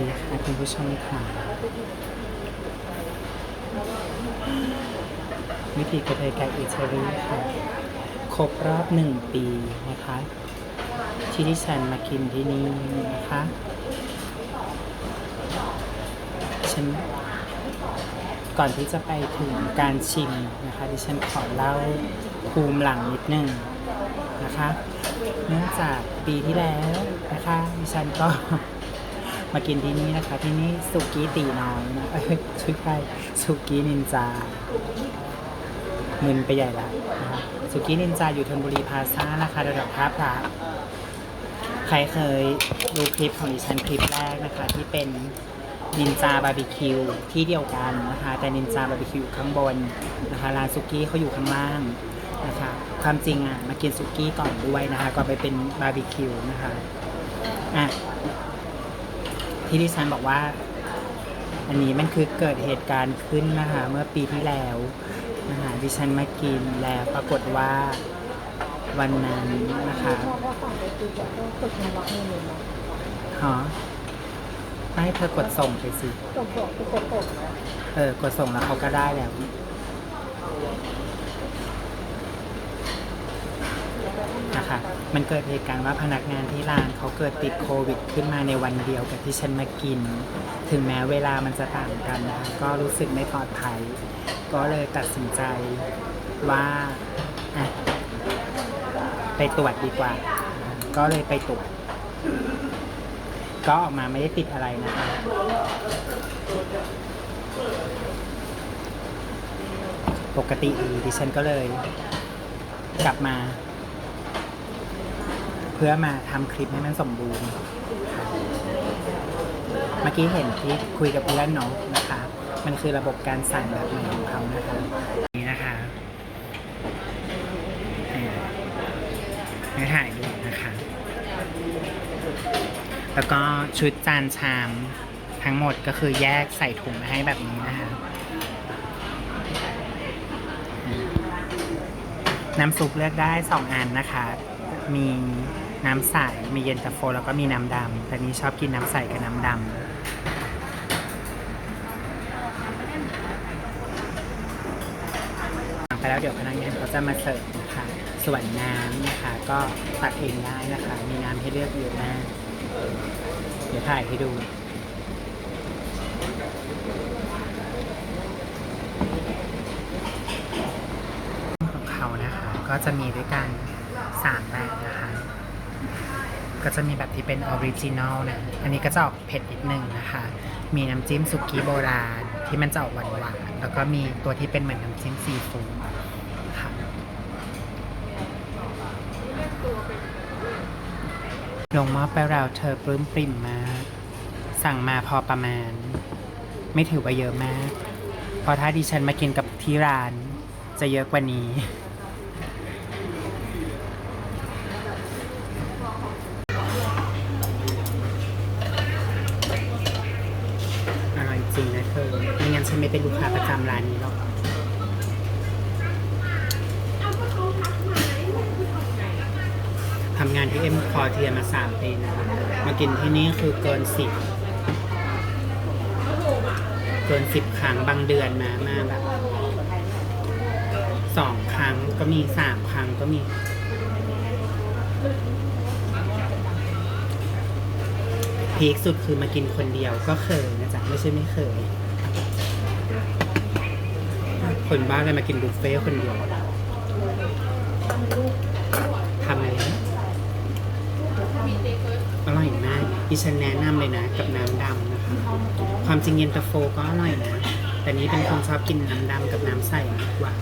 ดีค่ะคุณผู้ชมค่ะ วิธีกระเทยไก่อิตาลีค่ะ ครบรอบหนึ่งปีนะคะ ที่ดิฉันมากินที่นี่นะคะฉันก่อนที่จะไปถึงการชิมนะคะ ดิฉันขอเล่าภูมิหลังนิดนึงนะคะ เนื่องจากปีที่แล้วนะคะ ดิฉันก็ มากินที่นี่นะคะ ที่นี่สุกี้ตีน้อยนะเอ้ยชื่อใครสุกี้นินจามึนไปใหญ่ละนะคะสุกี้นินจาอยู่ธนบุรีพาซ่านะคะระดับท่าพระใครเคยดูคลิปของดิฉันคลิปแรกนะคะ ที่เป็นนินจาบาร์บีคิวที่เดียวกันนะคะ แต่นินจาบาร์บีคิวอยู่ข้างบนนะคะร้านสุกี้เขาอยู่ข้างล่างนะคะความจริงอะมากินสุกี้ก่อนด้วยนะคะก่อนไปเป็นบาร์บีคิวนะคะอะ ที่ดิฉันบอกว่า อันนี้มันคือเกิดเหตุการณ์ขึ้นนะคะเมื่อปีที่แล้วนะคะดิฉันมากินแล้วปรากฏว่าวันนั้นนะคะเพราะว่าฝั่งไปคือจะต้องฝึกในวัดมือเลยนะฮะให้เธอกดส่งไปสิส่งบอกคือกดกดนะเออกดส่งแล้วเขาก็ได้แล้ว นะ คะมันเกิดเหตุการณ์ว่าพนักงานที่ร้านเขาเกิดติดโควิด ขึ้นมาในวันเดียวกับที่ฉันมากิน ถึงแม้เวลามันจะต่างกันนะคะก็รู้สึกไม่ปลอดภัย ก็เลยตัดสินใจว่าอะไปตรวจดีกว่า ก็เลยไปตรวจ ก็ออกมาไม่ได้ติดอะไรนะคะปกติดีดิฉันก็เลยกลับมา เพื่อมาทำคลิปให้มันสมบูรณ์ เมื่อกี้เห็นที่คุยกับเพื่อนเนาะนะคะ มันคือระบบการสั่งแบบใหม่ของเขานะคะ นี่นะคะอ่าให้ถ่ายดูนะคะ แล้วก็ชุดจานชามทั้งหมดก็คือแยกใส่ถุงมาให้แบบนี้นะคะ น้ำซุปเลือกได้ 2 อันนะคะ มี น้ำใส มีเย็นตาโฟแล้วก็มีน้ำดำแต่นี้ชอบกินน้ำใสกับน้ำดำสั่งไปแล้วเดี๋ยวพนักงานเขาจะมาเสิร์ฟนะคะ ส่วนน้ำนะคะ ก็ตักเองได้นะคะ มีน้ำให้เลือกเยอะมาก เดี๋ยวถ่ายให้ดูของเขานะคะ ก็จะมีด้วยกันสามแบบนะคะ ก็จะมีแบบที่เป็นออริจินอลนะ อันนี้ก็จะออกเผ็ดนิดนึงนะคะ มีน้ำจิ้มสุกี้โบราณที่มันจะออกหวานๆแล้วก็มีตัวที่เป็นเหมือนน้ำจิ้มซีฟู้ดค่ะลงหม้อไปแล้วเธอปลื้มปริ่มมากสั่งมาพอประมาณ ไม่ถือว่าเยอะมาก เพราะถ้าดิฉันมากินกับที่ร้านจะเยอะกว่านี้ อร่อยจริงนะเธอ ไม่เป็นลูกค้าประจำร้านนี้หรอกทำงานที่เอ็มคอเทียมาสามปีนะคะมากินที่นี่คือเกินสิบเกินสิบครั้งบางเดือนมามาแบบสองครั้งก็มีสามครั้งก็มีพีคสุดคือมากินคนเดียวก็เคยนะจ๊ะ ไม่ใช่ไม่เคย คนบ้าเลยมากินบุฟเฟ่คนเดียวทำอะไรนะอร่อยมากดิฉันแนะนำเลยนะ กับน้ำดำนะคะ ความจริงเย็นตาโฟก็อร่อยนะ แต่นี้เป็นคนชอบกินน้ำดำกับน้ำใสมากกว่า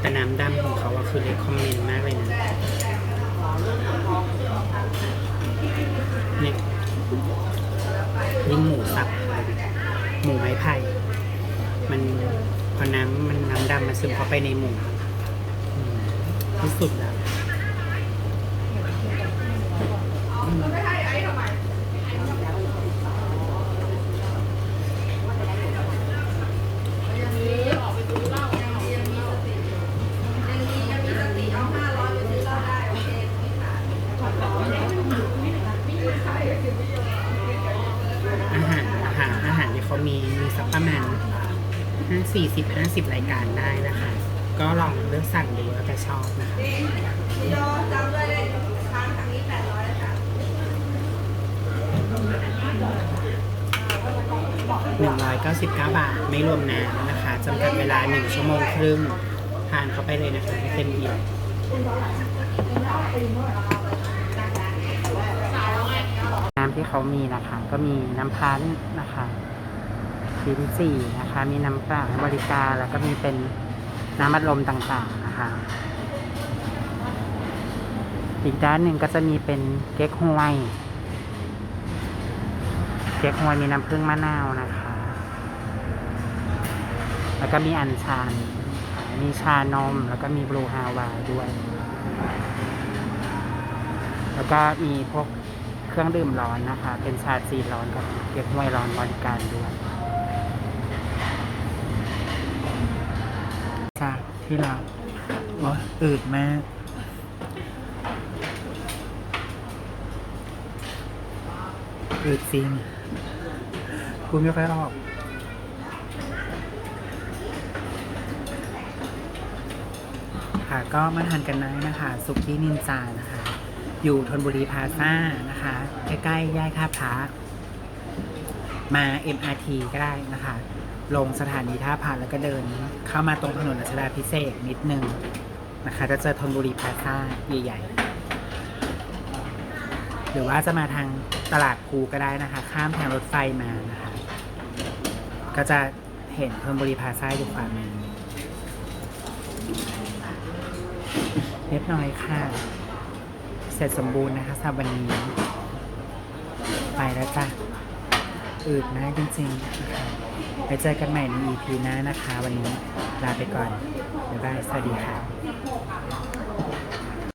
แต่น้ำดำของเขาอะคือเลคคอมเมนต์มากเลยนะเนี่ยยิ่งหมูสับ ไม้ไผ่ มันพอน้ำมันน้ำดำมันซึมเข้าไปในหมูอืมที่สุดแล้ว ห้าสี่สิบห้าสิบรายการได้นะคะ ก็ลองเลือกสั่งดูแล้วแต่ชอบนะคะหนึ่งร้อยเก้าสิบเก้าบาท ไม่รวมน้ำนะคะจำกัดเวลาหนึ่งชั่วโมงครึ่งทานเข้าไปเลยนะคะให้เต็มอิ่มน้ำที่เขามีนะคะ ก็มีน้ำพันนะคะ ลิ้นจี่นะคะ มีน้ำเปล่าให้บริการ แล้วก็มีเป็นน้ำอัดลมต่างๆนะคะ อีกด้านหนึ่งก็จะมีเป็นเก๊กฮวยเก๊กฮวยมีน้ำผึ้งมะนาวนะคะ แล้วก็มีอัญชัน มีชานม แล้วก็มีบลูฮาวายด้วย แล้วก็มีพวกเครื่องดื่มร้อนนะคะ เป็นชาจีนร้อนกับเก๊กฮวยร้อนบริการด้วยจ้า ที่ราโอ้ยอืดมากอืดจริงกูไม่ค่อยออกค่ะก็มาทานกันได้นะคะ สุกี้นินจานะคะ อยู่ธนบุรีพาซ่านะคะ ใกล้ๆย่ายท่าพระมา MRT ก็ได้นะคะ ลงสถานีท่าพระแล้วก็เดิน เข้ามาตรงถนนรัชดาพิเศษนิดนึงนะคะจะเจอธนบุรีพลาซ่าใหญ่ๆ หรือว่าจะมาทางตลาดภูก็ได้นะคะ ข้ามทางรถไฟมานะคะ ก็จะเห็นธนบุรีพลาซ่าอยู่ขวามือเรียบร้อยค่ะ เสร็จสมบูรณ์นะคะสำหรับวันนี้ไปแล้วจ้ะอืดนะจริงๆนะคะ ไปเจอกันใหม่ใน EP หน้านะคะ วันนี้ลาไปก่อน บ๊ายบาย สวัสดีค่ะ